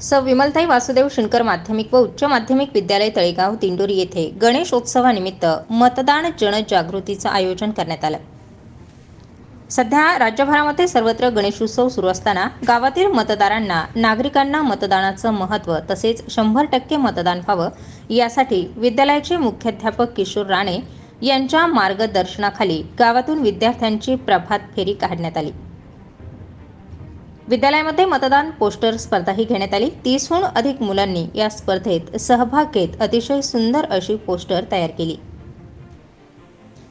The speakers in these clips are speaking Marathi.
स. विमलताई वासुदेव शिणकर माध्यमिक व उच्च माध्यमिक विद्यालय तळेगाव दिंडोरी येथे गणेशोत्सवानिमित्त मतदान जनजागृतीचं आयोजन करण्यात आलं. सध्या राज्यभरामध्ये सर्वत्र गणेशोत्सव सुरू असताना गावातील मतदारांना नागरिकांना मतदानाचं महत्त्व तसेच शंभर टक्के मतदान व्हावं यासाठी विद्यालयाचे मुख्याध्यापक किशोर राणे यांच्या मार्गदर्शनाखाली गावातून विद्यार्थ्यांची प्रभात फेरी काढण्यात आली. विद्यालयामध्ये मतदान पोस्टर स्पर्धाही घेण्यात आली. तीसहून अधिक मुलांनी या स्पर्धेत सहभाग घेत अतिशय सुंदर अशी पोस्टर तयार केली.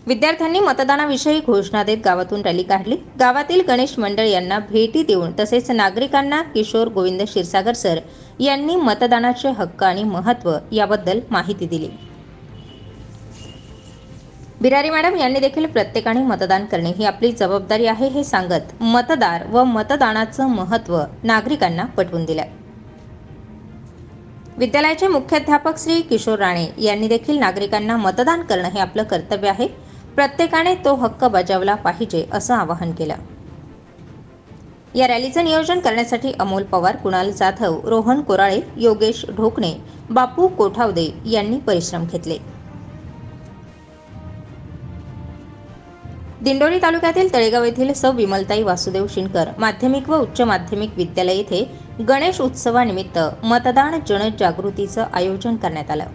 विद्यार्थ्यांनी मतदानाविषयी घोषणा देत गावातून रॅली काढली. गावातील गणेश मंडळ यांना भेटी देऊन तसेच नागरिकांना किशोर गोविंद क्षीरसागर सर यांनी मतदानाचे हक्क आणि महत्त्व याबद्दल माहिती दिली. बिरारी मॅडम यांनी देखील प्रत्येकाने मतदान करणे ही आपली जबाबदारी आहे हे सांगत मतदार व मतदानाचं महत्त्व नागरिकांना पटवून दिलं विद्यालयाचे मुख्याध्यापक श्री किशोर राणे यांनी देखील नागरिकांना मतदान करणं हे आपलं कर्तव्य आहे. प्रत्येकाने तो हक्क बजावला पाहिजे असं आवाहन केलं. या रॅलीचं नियोजन करण्यासाठी अमोल पवार कुणाल जाधव रोहन कोराळे योगेश ढोकणे बापू कोठावदे यांनी परिश्रम घेतले. दिंडोरी तालुक्यातील तळेगाव येथील सौ विमलताई वासुदेव शिणकर माध्यमिक व उच्च माध्यमिक विद्यालय येथे गणेश उत्सवानिमित्त मतदान जनजागृतीचं आयोजन करण्यात आलं.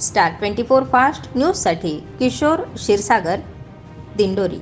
स्टार ट्वेंटी फोर फास्ट न्यूजसाठी किशोर क्षीरसागर दिंडोरी.